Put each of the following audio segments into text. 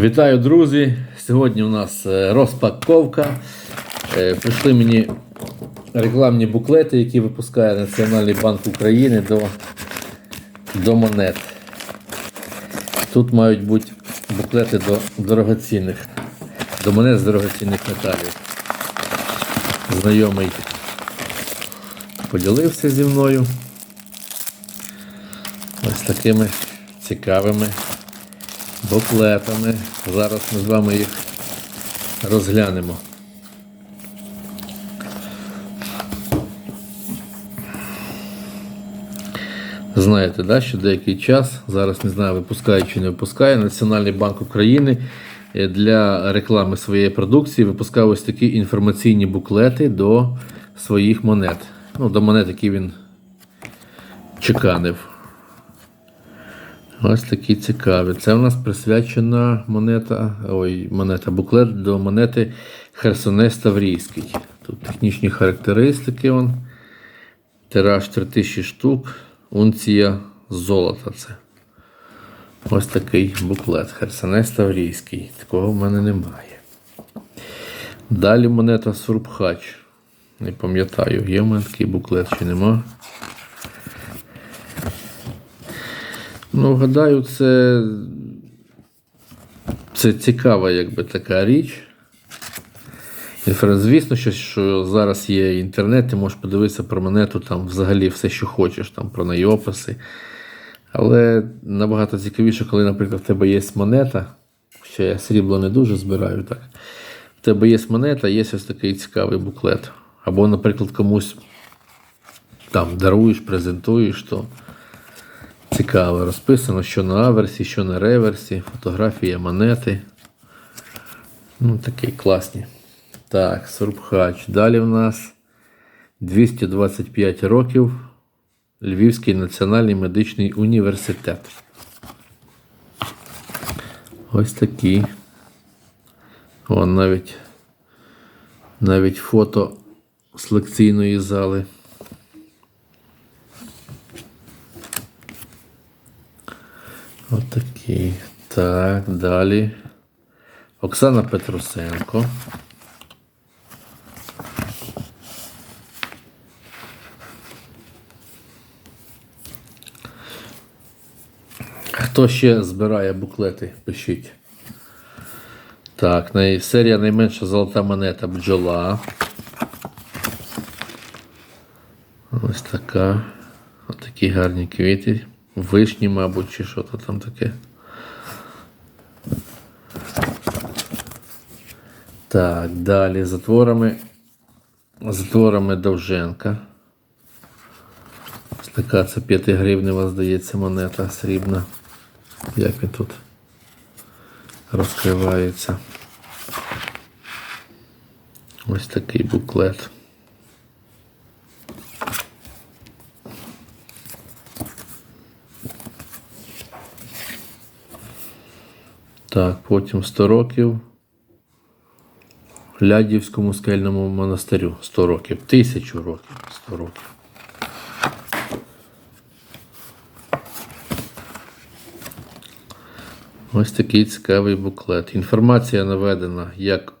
Вітаю, друзі! Сьогодні у нас е, розпаковка. Е, Прийшли мені рекламні буклети, які випускає Національний банк України до, до монет. Тут мають бути буклети до дорогоцінних, до монет з дорогоцінних металів. Знайомий поділився зі мною ось такими цікавими буклетами. Зараз ми з вами їх розглянемо. Знаєте, да, що деякий час, зараз не знаю, випускає чи не випускає, Національний банк України е, для реклами своєї продукції випускав ось такі інформаційні буклети до своїх монет. Ну, до монет, які він чеканив. Ось такі цікаві. Це у нас присвячена монета, ой, монета, буклет до монети Херсонес Таврійський. Тут технічні характеристики. Он. Тираж 3000 штук, унція золота. Це. Ось такий буклет. Херсонес Таврійський. Такого в мене немає. Далі монета Сурбхач. Не пам'ятаю, є в мене такий буклет чи нема. Ну, гадаю, це, це цікава якби така річ. Звісно, що, що зараз є інтернет, ти можеш подивитися про монету там взагалі все, що хочеш, там про неї описи. Але набагато цікавіше, коли, наприклад, в тебе є монета, ще я срібло не дуже збираю, так. В тебе є монета, є ось такий цікавий буклет. Або, наприклад, комусь там даруєш, презентуєш, то цікаво розписано, що на аверсі, що на реверсі, фотографія монети. Ну, такі класні. Так, Сурбхач. Далі в нас 225 років Львівський національний медичний університет. Ось такі. О, навіть, навіть фото з лекційної зали. Отакі. Так, далі. Оксана Петрусенко. Хто ще збирає буклети, пишіть. Так, серія найменша золота монета бджола. Ось така. Ось такі гарні квіти. Вишні, мабуть, чи що то там таке. Так, далі затворами. Затворами Довженка. Така це 5 гривнева, здається, монета срібна. Як він тут розкривається. Ось такий буклет. Так, потім 100 років. Лядівському скельному монастирю 100 років. Тисячу років. 100 років. Ось такий цікавий буклет. Інформація наведена як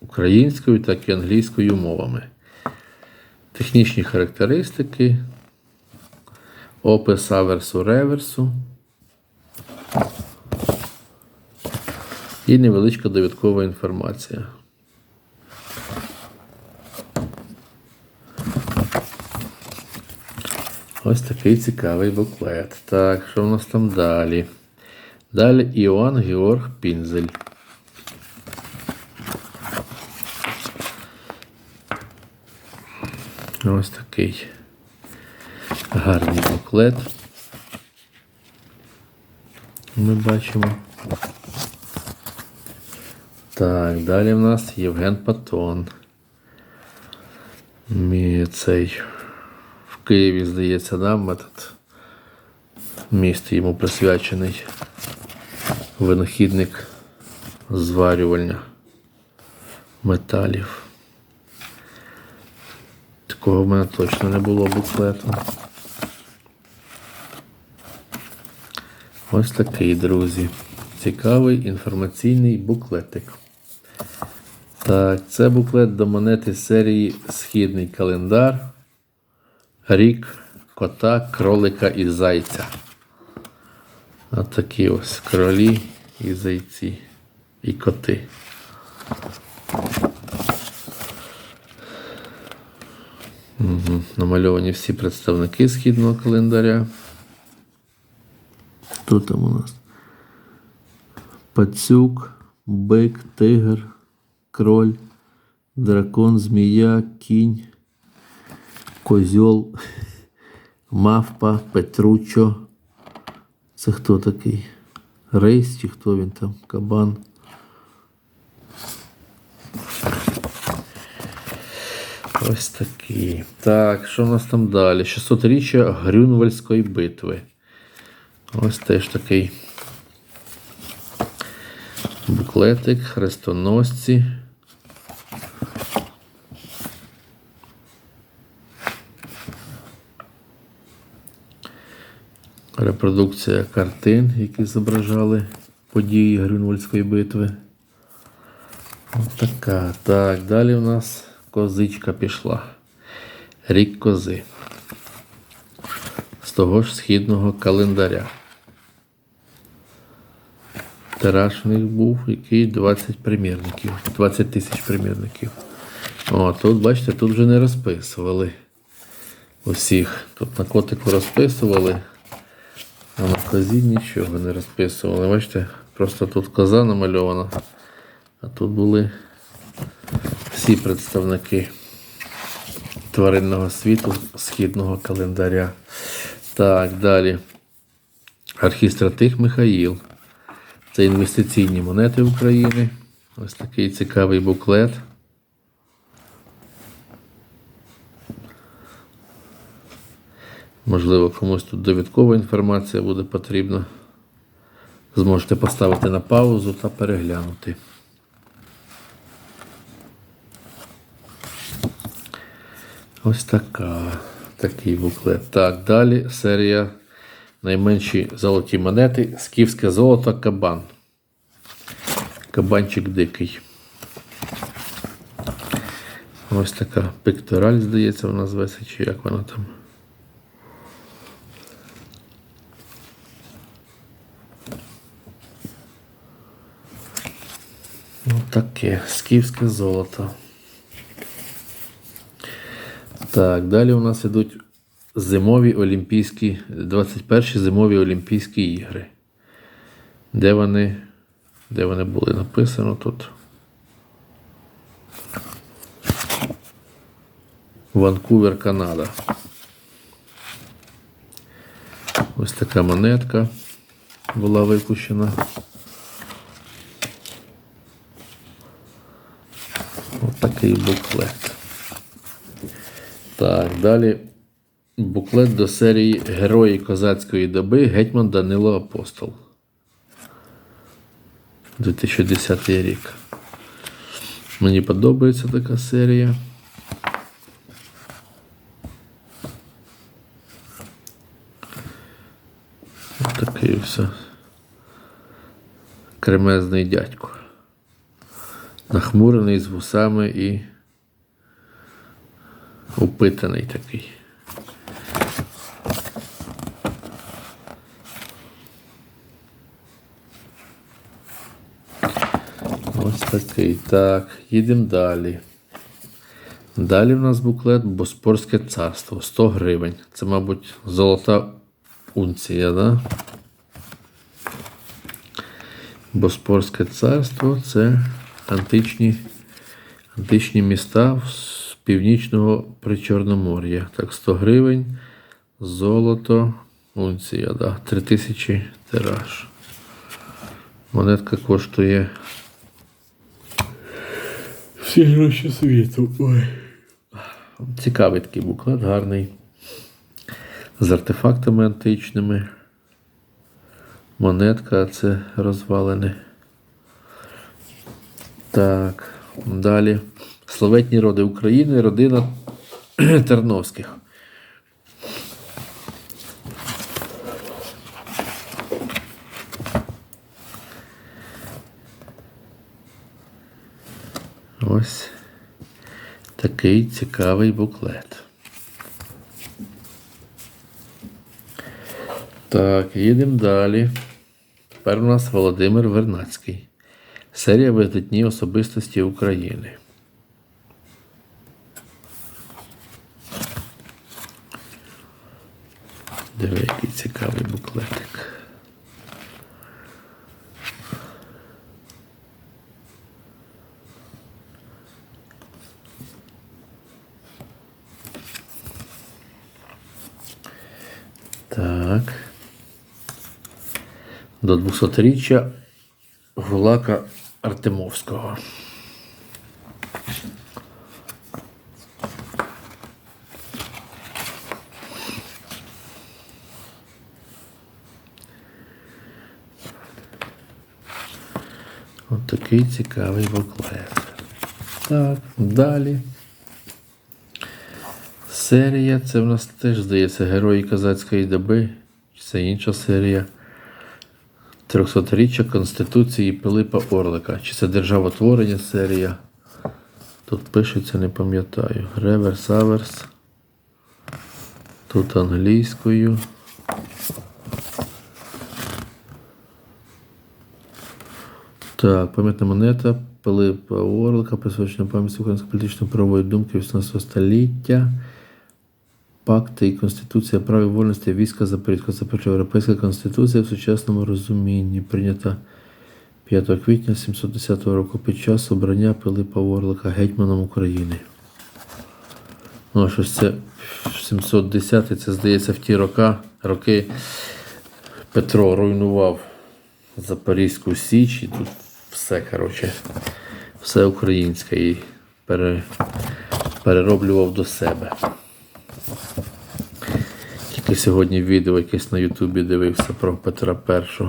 українською, так і англійською мовами. Технічні характеристики, опис аверсу реверсу і невеличка довідкова інформація. Ось такий цікавий буклет. Так, що в нас там далі? Далі Іоанн Георг Пінзель. Ось такий гарний буклет. Ми бачимо. Так, далі в нас Євген Патон. Мій цей в Києві, здається, да, метод. Міст йому присвячений винахідник зварювання металів. Такого в мене точно не було буклету. Ось такий, друзі. цікавий інформаційний буклетик. Так, це буклет до монети серії Східний календар. Рік кота, кролика і зайця. От ось кролі і зайці. І коти. Угу. Намальовані всі представники східного календаря. Хто там у нас? Пацюк, бик, тигр, кроль, дракон, змія, кінь, козьол, мавпа, Петручо. Це хто такий? Рейс чи хто він там? Кабан. Ось такі. Так, що в нас там далі? 600-річчя Грюнвальської битви. Ось теж такий буклетик, хрестоносці. Репродукція картин, які зображали події Грюнвальської битви. Ось така. Так, далі у нас козичка пішла. Рік кози. З того ж східного календаря. Тираж у них був, який 20 примірників, 20 тисяч примірників. О, тут, бачите, тут вже не розписували усіх. Тут на котику розписували, а на козі нічого не розписували. Бачите, просто тут коза намальована, а тут були всі представники тваринного світу східного календаря. Так, далі. Архістратих Михаїл. Це інвестиційні монети України. Ось такий цікавий буклет. Можливо, комусь тут довідкова інформація буде потрібна. Зможете поставити на паузу та переглянути. Ось така. Такий буклет. Так, далі серія найменші золоті монети. Скіфське золото кабан. Кабанчик дикий. Ось така пектораль, здається, вона зветься, чи як вона там. Ось таке скіфське золото. Так, далі у нас ідуть зимові Олімпійські, 21 зимові Олімпійські ігри. Де вони, де вони були написано тут? Ванкувер, Канада. Ось така монетка була випущена. Ось такий буклет. Так, далі буклет до серії Герої козацької доби Гетьман Данило Апостол. 2010 рік. Мені подобається така серія. Ось такий все. Кремезний дядько. Нахмурений з вусами і упитаний такий. Ось такий. Так, їдемо далі. Далі в нас буклет Боспорське царство 100 гривень. Це, мабуть, золота унція, да? Боспорське царство це античні, античні міста з північного Причорномор'я. Так, 100 гривень, золото, унція, да, 3000 тираж. Монетка коштує всі гроші світу. Ой. Цікавий такий буклет, гарний. З артефактами античними. Монетка, а це розвалене. Так, далі. Словетні роди України, родина Терновських. Ось такий цікавий буклет. Так, їдемо далі. Тепер у нас Володимир Вернацький. Серія видатні особистості України. Диви, який цікавий буклетик. Так. До 200-річчя Гулака Артемовського. От такий цікавий буклет. Так, далі. Серія, це в нас теж здається Герої Казацької доби. Це інша серія. 300-річчя Конституції Пилипа Орлика. Чи це державотворення серія? Тут пишеться, не пам'ятаю. Реверс, аверс. Тут англійською. Так, пам'ятна монета Пилипа Орлика, присвячена пам'яті української політичної правової думки 18 століття. Пакти і Конституція прав і вольності війська Запорізького це Європейська Конституція в сучасному розумінні, прийнята 5 квітня 710 року під час обрання Пилипа Орлика гетьманом України. Ну, щось це 710 це здається в ті роки, роки Петро руйнував Запорізьку Січ і тут все, коротше, все українське і пере, перероблював до себе. Тільки сьогодні відео якесь на Ютубі дивився про Петра І.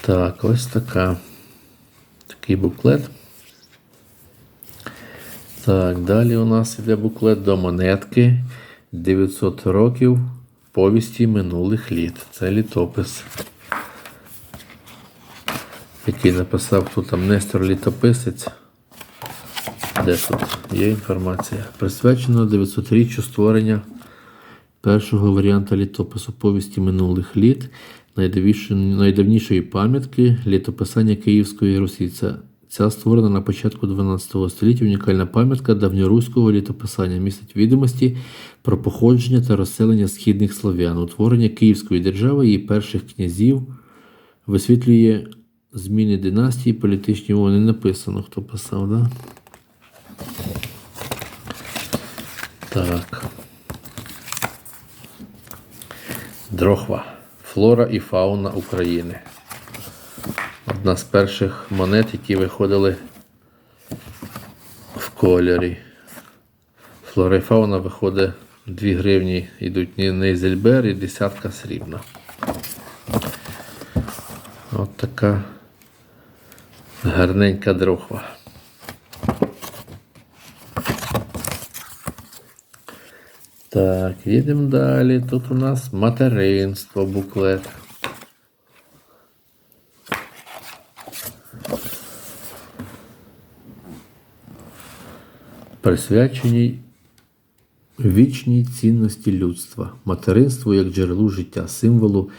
Так, ось така. Такий буклет. Так, далі у нас іде буклет до монетки 900 років повісті минулих літ. Це літопис який написав тут там Нестор Літописець. Де тут є інформація? Присвячено 900-річчю створення першого варіанта літопису повісті минулих літ, найдавнішої, пам'ятки літописання Київської Русі. Ця, ця створена на початку 12 століття унікальна пам'ятка давньоруського літописання містить відомості про походження та розселення східних слов'ян, утворення Київської держави і перших князів, висвітлює зміни династії, політичні о, не написано, хто писав, да? Так. Дрохва. Флора і фауна України. Одна з перших монет, які виходили в кольорі. Флора і фауна виходить 2 гривні, йдуть Нейзельбер і десятка срібна. От така гарненька дрохва. Так, їдемо далі. Тут у нас материнство буклет. Присвяченій вічній цінності людства, материнство як джерелу життя, символу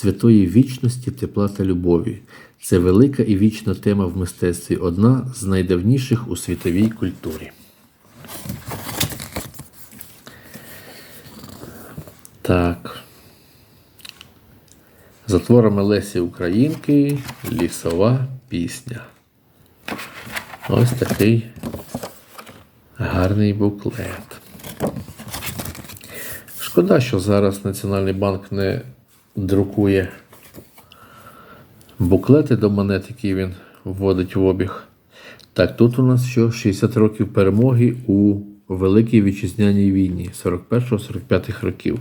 святої вічності, тепла та любові. Це велика і вічна тема в мистецтві, одна з найдавніших у світовій культурі. Так. За творами Лесі Українки лісова пісня. Ось такий гарний буклет. Шкода, що зараз Національний банк не друкує буклети до монет, які він вводить в обіг. Так, тут у нас що 60 років перемоги у Великій Вітчизняній війні 41-45 років.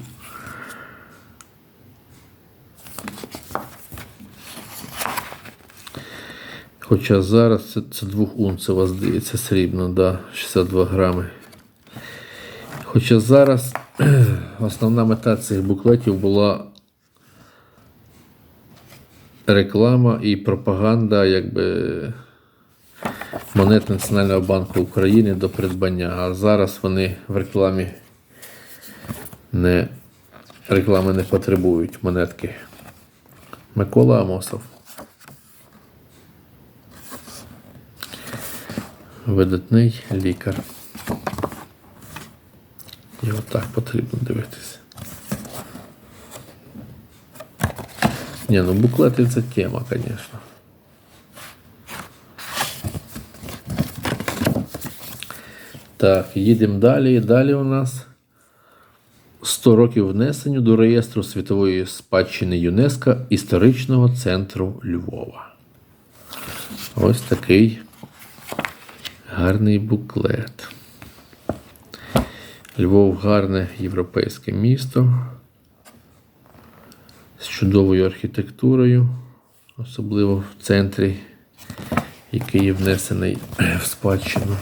Хоча зараз це, це двохунцева, здається, срібно, да, 62 грами. Хоча зараз основна мета цих буклетів була реклама і пропаганда якби монет Національного банку України до придбання. А зараз вони в рекламі не реклами не потребують монетки. Микола Амосов. Видатний лікар. І отак потрібно дивитися. Ні, ну буклети це тема, звісно. Так, їдемо далі. Далі у нас 100 років внесенню до реєстру світової спадщини ЮНЕСКО історичного центру Львова. Ось такий гарний буклет. Львов гарне європейське місто з чудовою архітектурою, особливо в центрі, який є внесений в спадщину.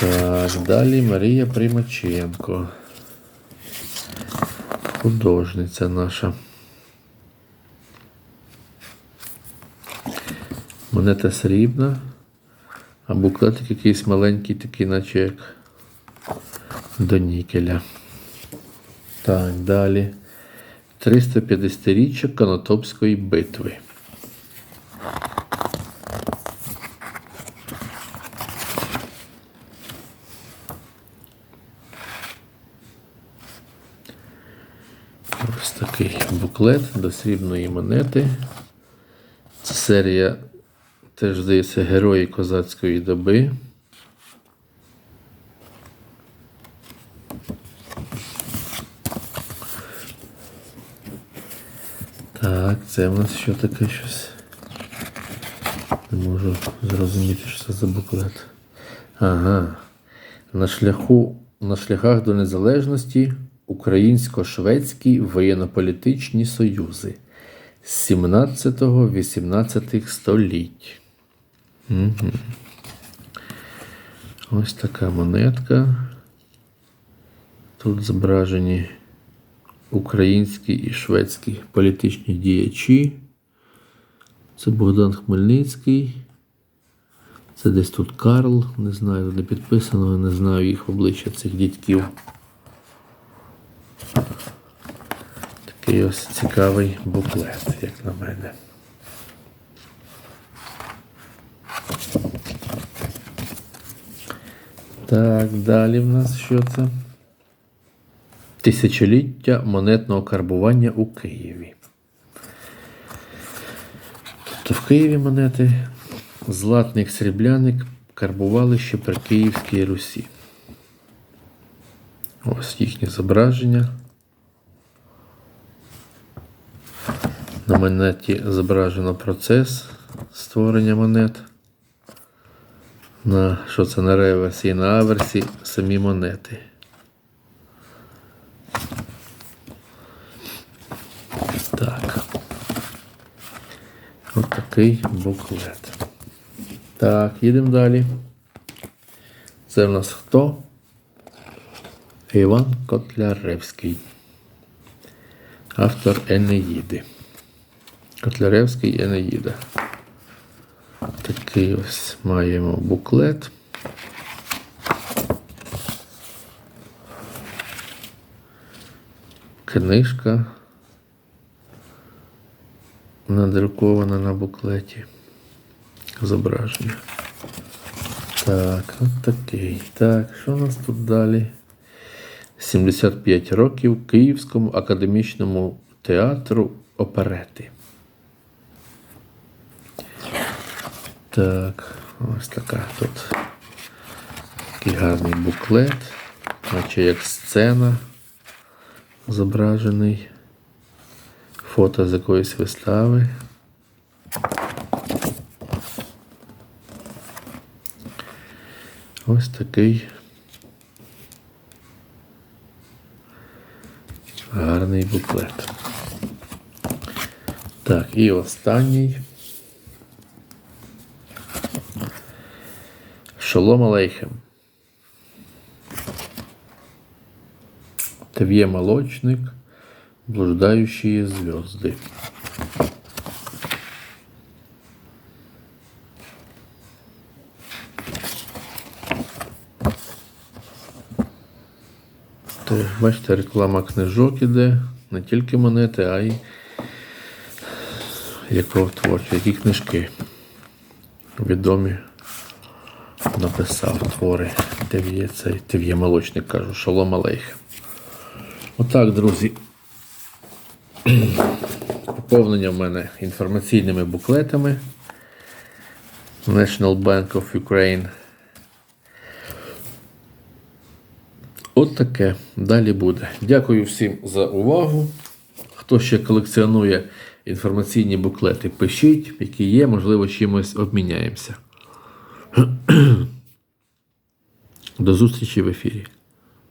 Так, далі Марія Примаченко. Художниця наша. Монета срібна, а буклетик якийсь маленький, такий, наче як до нікеля. Так, далі. 350-річчя Конотопської битви. Ось такий буклет до срібної монети. Це серія, теж здається, Герої козацької доби. Так, це в нас що таке щось? Не можу зрозуміти, що це за буклет. Ага. На шляху, на шляхах до незалежності українсько-шведські воєнно-політичні союзи з 17-18 століть. Угу. Ось така монетка. Тут зображені українські і шведські політичні діячі. Це Богдан Хмельницький. Це десь тут Карл, не знаю, не підписано, не знаю їх обличчя цих дядьків. Такий ось цікавий буклет, як на мене. Так, далі в нас що це? Тисячоліття монетного карбування у Києві. Тобто в Києві монети златник срібляник карбували ще при Київській Русі. Ось їхнє зображення. На монеті зображено процес створення монет. На що це на реверсі і на аверсі самі монети. Так. Ось такий буклет. Так, їдемо далі. Це в нас хто? Іван Котляревський. Автор Енеїди. Котляревський Енеїда. Такий ось маємо буклет. Книжка надрукована на буклеті. Зображення. Так, от такий. Так, що у нас тут далі? 75 років Київському академічному театру оперети. Так, ось така тут такий гарний буклет, наче як сцена зображений. Фото з якоїсь вистави. Ось такий гарний буклет. Так, і останній. Шолом Алейхем. Тв'є молочник, блуждающие звезды. Бачите, реклама книжок іде, не тільки монети, а й якого творчі, які книжки відомі написав твори. Тев'є молочник, кажу, шалом алейх. Отак, друзі. Поповнення в мене інформаційними буклетами. National Bank of Ukraine. От таке. Далі буде. Дякую всім за увагу. Хто ще колекціонує інформаційні буклети, пишіть, які є, можливо, чимось обміняємося. До зустрічі в ефірі.